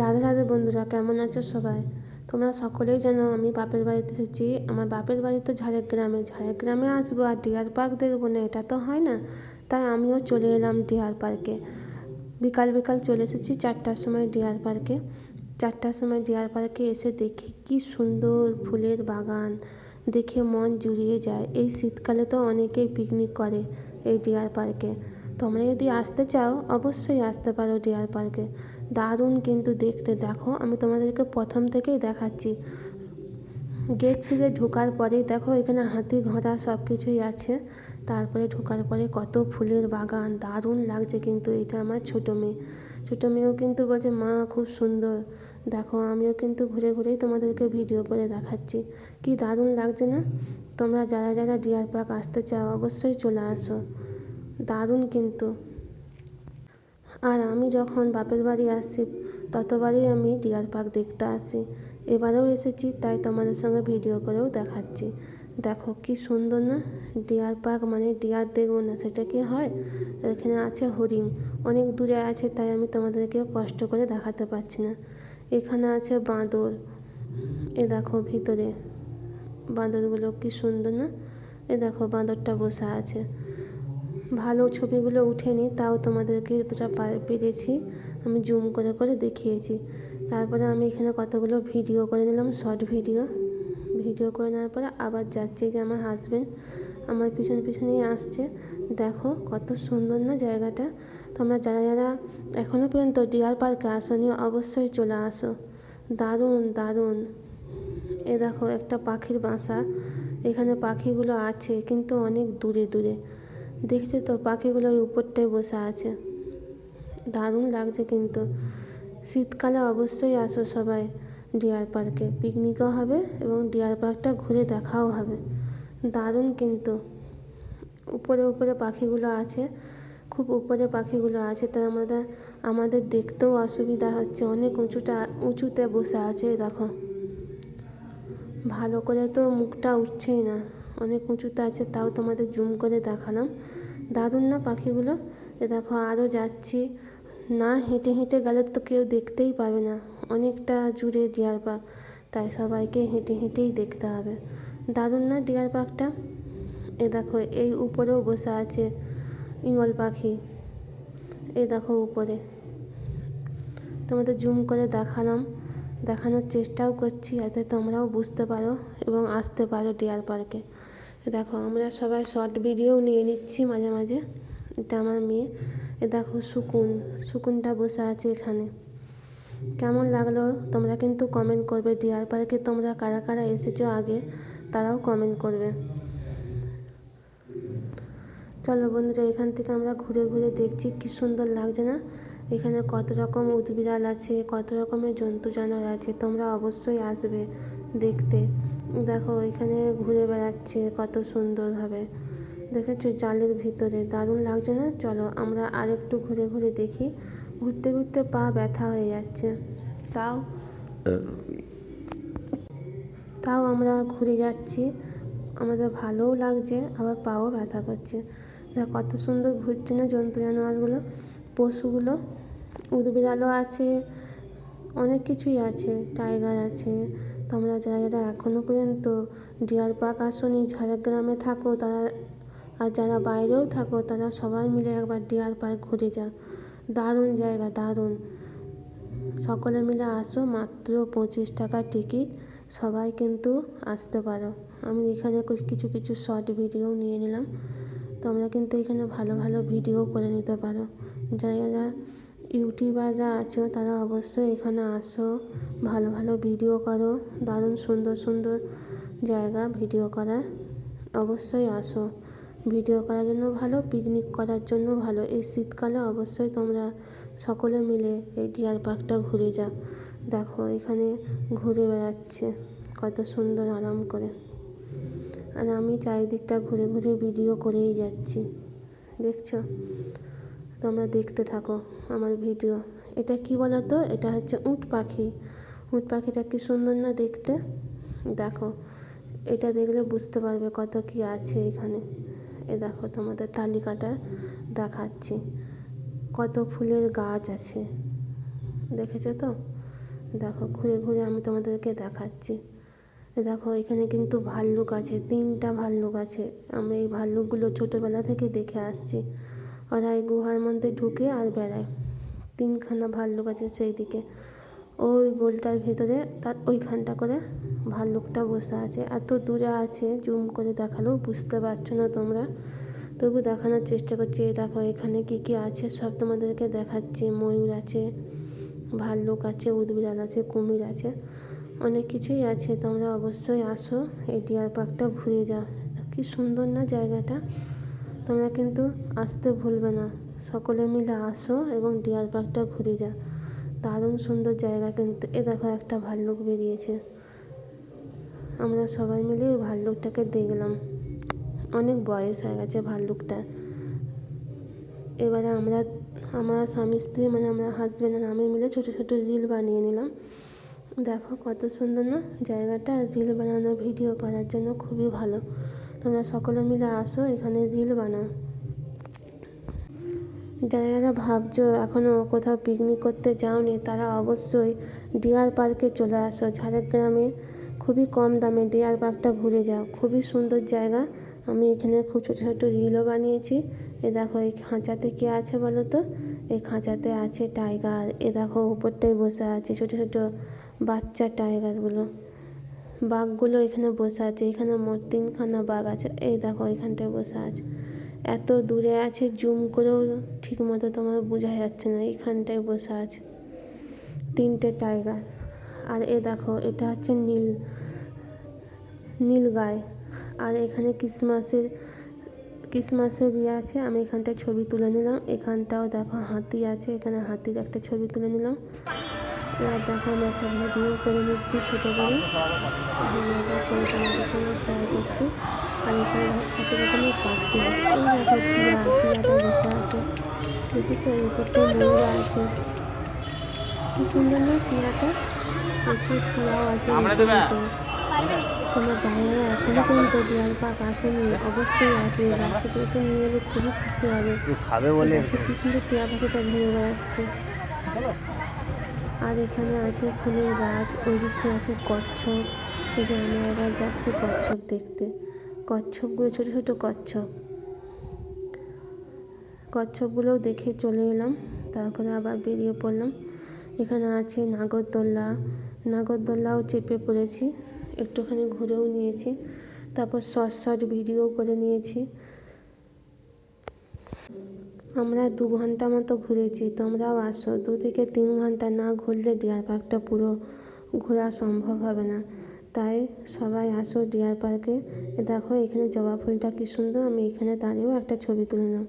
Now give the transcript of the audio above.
রাধে রাধে বন্ধুরা, কেমন আছো সবাই? তোমরা সকলেই জানো আমি বাপের বাড়িতে এসেছি। আমার বাপের বাড়ি তো ঝাড়গ্রামে। ঝাড়গ্রামে আসব আর ডিয়ার পার্ক দেখব না, এটা তো হয় না। তাই আমিও চলে এলাম ডিয়ার পার্কে বিকাল বিকাল চলে এসেছি চারটার সময় ডিয়ার পার্কে চারটার সময় ডিয়ার পার্কে এসে দেখি কি সুন্দর ফুলের বাগান। দেখে মন জুড়িয়ে যায়। এই শীতকালে তো অনেকেই পিকনিক করে এই ডিয়ার পার্কে তোমরা যদি আসতে চাও, অবশ্যই আসতে পারো ডিয়ার পার্কে দারুণ কিন্তু দেখতে। দেখো, আমি তোমাদেরকে প্রথম থেকেই দেখাচ্ছি। গেট থেকে ঢোকার পরেই দেখো, এখানে হাতি ঘোড়া সব কিছুই আছে। তারপরে ঢোকার পরে কত ফুলের বাগান, দারুণ লাগছে কিন্তু এটা আমার ছোটো মেয়ে। ছোটো মেয়েও কিন্তু বলছে, মা, খুব সুন্দর। দেখো, আমিও কিন্তু ঘুরে ঘুরেই তোমাদেরকে ভিডিও করে দেখাচ্ছি। কি দারুণ লাগছে না? তোমরা যারা যারা ডিয়ার পার্ক আসতে চাও, অবশ্যই চলে আসো। দারুণ কিন্তু। আর আমি যখন বাপের বাড়ি আসি ততবারই আমি ডিয়ার পার্ক দেখতে আসি। এবারেও এসেছি, তাই তোমাদের সঙ্গে ভিডিও করেও দেখাচ্ছি। দেখো কি সুন্দর না? ডিয়ার পার্ক মানে ডিয়ার দেখব না, সেটা কি হয়? এখানে আছে হরিণ। অনেক দূরে আছে, তাই আমি তোমাদেরকে কষ্ট করে দেখাতে পারছি না। এখানে আছে বাঁদর। এ দেখো ভিতরে। বাঁদরগুলো কি সুন্দর না? এ দেখো বাঁদরটা বসে আছে। ভালো ছবিগুলো উঠেনি, তাও তোমাদেরকে যতটা পেরেছি। আমি জুম করে করে দেখিয়েছি। তারপরে আমি এখানে কতগুলো ভিডিও করে নিলাম, শর্ট ভিডিও। ভিডিও করে নেওয়ার পরে আবার যাচ্ছে যে আমার হাজব্যান্ড আমার পিছন পিছনেই আসছে। দেখো কত সুন্দর না জায়গাটা। তোমরা যারা যারা এখনও পর্যন্ত ডিয়ার পার্কে আসনি, অবশ্যই চলে আসো। দারুণ দারুণ। এ দেখো একটা পাখির বাসা। এখানে পাখিগুলো আছে, কিন্তু অনেক দূরে দূরে। দেখছ তো পাখিগুলো উপরটায় বসে আছে। দারুণ লাগছে কিন্তু। শীতকালে অবশ্যই আসো সবাই ডিয়ার পার্কে। পিকনিকও হবে এবং ডিয়ার পার্কটা ঘুরে দেখাও হবে। দারুণ কিন্তু। উপরে উপরে পাখিগুলো আছে, খুব উপরে পাখিগুলো আছে, তাই আমাদের আমাদের দেখতেও অসুবিধা হচ্ছে। অনেক উঁচুটা, উঁচুতে বসে আছে, দেখো। ভালো করে তো মুখটা উঠছেই না। অনেক উঁচুতে আছে, তাও তোমাদের জুম করে দেখালাম। দারুণ না পাখিগুলো? এ দেখো আরও যাচ্ছি। না, হেঁটে হেঁটে গেলে তো কেউ দেখতেই পাবে না। অনেকটা জুড়ে ডিয়ার পার্ক, তাই সবাইকে হেঁটে হেঁটেই দেখতে হবে। দারুণ না ডিয়ার পার্কটা? এ দেখো, এই উপরেও বসে আছে ইঙল পাখি। এ দেখো উপরে। তোমাদের জুম করে দেখালাম। দেখানোর চেষ্টাও করছি, যাতে তোমরাও বুঝতে পারো এবং আসতে পারো ডিয়ার পার্কে। দেখো, আমরা সবাই শর্ট ভিডিও নিয়ে নিচ্ছি মাঝে মাঝে। এটা আমার মেয়ে। এ দেখো, সুকুন। সুকুনটা বসে আছে এখানে। কেমন লাগল? তোমরা কিন্তু কমেন্ট করবে। ডিয়ার পার্কে তোমরা কারা কারা এসেছ আগে, তারাও কমেন্ট করবে। চলো বন্ধুরা, এখান থেকে আমরা ঘুরে ঘুরে দেখছি কি সুন্দর লাগছে না? এখানে কত রকম উদ্বিড়াল আছে, কত রকমের জন্তু জানোয়ার আছে, তোমরা অবশ্যই আসবে দেখতে। দেখো, এখানে ঘুরে বেড়াচ্ছে, কত সুন্দরভাবে দেখেছ জালের ভিতরে। দারুণ লাগছে না? চলো, আমরা আরেকটু ঘুরে ঘুরে দেখি। ঘুরতে ঘুরতে পা ব্যথা হয়ে যাচ্ছে। তাও তাও আমরা ঘুরে যাচ্ছি। আমাদের ভালোও লাগছে, আবার পাও ব্যথা করছে। দেখ, কত সুন্দর ঘুরছে না জন্তু জানোয়ারগুলো? পশুগুলো উদবিড়ালও আছে, অনেক কিছুই আছে, টাইগার আছে তোমরা যারা যারা এখনও পর্যন্ত ডিয়ার পার্ক আসনি, ঝাড়গ্রামে থাকো, তারা আর যারা বাইরেও থাকো, তারা সবাই মিলে একবার ডিয়ার পার্ক ঘুরে যাও। দারুণ জায়গা, দারুণ। সকলে মিলে আসো, মাত্র পঁচিশ টাকা টিকিট। সবাই কিন্তু আসতে পারো। আমি এখানে কিছু কিছু শর্ট ভিডিও নিয়ে নিলাম। তোমরা কিন্তু এখানে ভালো ভালো ভিডিও করে নিতে পারো। যারা যারা ইউটিউবাররা আছো, তারা অবশ্যই এখানে আসো। ভালো ভালো ভিডিও করো, দারুণ সুন্দর সুন্দর জায়গা ভিডিও করার অবশ্যই আসো। ভিডিও করার জন্য ভালো পিকনিক করার জন্য ভালো। এই শীতকালে অবশ্যই তোমরা সকলে মিলে এই ডিয়ার পার্কটা ঘুরে যাও। দেখো, এখানে ঘুরে বেড়াচ্ছে, কত সুন্দর আরাম করে। আর আমি চারিদিকটা ঘুরে ঘুরে ভিডিও করেই যাচ্ছি। দেখছ? তোমরা দেখতে থাকো আমার ভিডিও এটা কি বলো তো এটা হচ্ছে উট পাখি। উট পাখিটা কি সুন্দর না দেখতে? দেখো, এটা দেখলে বুঝতে পারবে কত কি আছে এখানে। এ দেখো তোমাদের তালিকাটা দেখাচ্ছি। কত ফুলের গাছ আছে। দেখেছ তো? দেখো, ঘুরে ঘুরে আমি তোমাদেরকে দেখাচ্ছি। এ দেখো, এখানে কিন্তু ভাল্লুক আছে, তিনটা ভাল্লুক আছে। আমি এই ভাল্লুকগুলো ছোটোবেলা থেকে দেখে আসছি। ওরা এই গুহার মধ্যে ঢুকে আর বেড়ায়। তিনখানা ভাল্লুক আছে সেই দিকে ওই গোলটার ভেতরে তার ওইখানটা করে ভাল্লুকটা বসে আছে। এত দূরে আছে, জুম করে দেখালেও বুঝতে পারছ না তোমরা? তবু দেখানোর চেষ্টা করছি। এই দেখো, এখানে কী কী আছে সব তোমাদেরকে দেখাচ্ছি। ময়ূর আছে ভাল্লুক আছে উদবিড়াল আছে, কুমির আছে, অনেক কিছুই আছে। তোমরা অবশ্যই আসো, এই ডিয়ার পার্কটা ঘুরে যাও। কি সুন্দর না জায়গাটা? তোমরা কিন্তু আসতে ভুলবে না। সকলে মিলে আসো এবং ডিয়ার পার্কটা ঘুরে যাও। দারুণ সুন্দর জায়গা, কিন্তু এ দেখো একটা ভাল্লুক বেরিয়েছে। আমরা সবাই মিলে ওই ভাল্লুকটাকে দেখলাম। অনেক বয়স হয়ে গেছে ভাল্লুকটা। এবারে আমরা, আমার স্বামী স্ত্রী মানে আমরা হাজব্যান্ড আর আমি মিলে ছোটো ছোটো রিল বানিয়ে নিলাম। দেখো কত সুন্দর না জায়গাটা, রিল বানানো ভিডিও করার জন্য খুবই ভালো। তোমরা সকলে মিলে আসো, এখানে রিল বানাও। যারা যারা ভাবছ এখনও কোথাও পিকনিক করতে যাওনি? তারা অবশ্যই ডিয়ার পার্কে চলে আসো। ঝাড়গ্রামে খুবই কম দামে ডিয়ার পার্কটা ঘুরে যাও। খুবই সুন্দর জায়গা। আমি এখানে খুব ছোটো ছোটো রিলও বানিয়েছি। এ দেখো, এই খাঁচাতে কে আছে বলো তো? এই খাঁচাতে আছে টাইগার এ দেখো, উপরটায় বসে আছে ছোটো ছোটো বাচ্চা টাইগারগুলো বাঘগুলো এখানে বসে আছে। এখানে মোট তিনখানা বাঘ আছে। এই দেখো, এখানটায় বসে আছে। এত দূরে আছে জুম করেও ঠিক মতো তোমার বোঝা যাচ্ছে না, এখানটায় বসে আছে। তিনটে টাইগার আর এ দেখো, এটা হচ্ছে নীল নীল গায়ে। আর এখানে ক্রিসমাসের ক্রিসমাসের ইয়ে আছে, আমি এখানটায় ছবি তুলে নিলাম। এখানটাও দেখো হাতি আছে, এখানে হাতির একটা ছবি তুলে নিলাম। এবার দেখো আমি একটা ভিডিও করে নিচ্ছি ছোটো করে। ভিডিওটা করে তোমাদের সঙ্গে শেয়ার করছি। আর এখানে কত রকমের পাখি। এই দেখো টিয়া টিয়াটা বসে আছে। দেখেছ এই উপরটা ময়ূর আছে। কি সুন্দর না টিয়াটা? প্রচুর টিয়াও আছে তোমরা জানি না এখনও পর্যন্ত ডিয়ার পার্ক আসেনি। অবশ্যই আসবে। বাচ্চাদেরকে নিয়ে এলে খুবই খুশি হবে। খাবে বলে? কি সুন্দর টিয়া পাখিটা ঘুরে বেড়াচ্ছে। আর এখানে আছে ফুলের গাছ। ওই দিকটা আছে কচ্ছপ। এই যে আমরা এবার যাচ্ছি কচ্ছপ দেখতে। কচ্ছপগুলো, ছোটো ছোটো কচ্ছপ। কচ্ছপগুলোও দেখে চলে এলাম, তারপরে আবার বেরিয়ে পড়লাম। এখানে আছে নাগরদোল্লা। নাগরদোল্লাও চেপে পড়েছি, একটুখানি ঘুরেও নিয়েছি, তারপর শর্ট শর্ট ভিডিও করে নিয়েছি। আমরা দু ঘণ্টা মতো ঘুরেছি, তোমরাও আসো। দু থেকে তিন ঘণ্টা না ঘুরলে ডিয়ার পার্কটা পুরো ঘোরা সম্ভব হবে না। তাই সবাই আসো, ডিয়ার পার্কে। দেখো, এখানে জবা ফুলটা কী সুন্দর। আমি এখানে দাঁড়িয়েও একটা ছবি তুলে নিলাম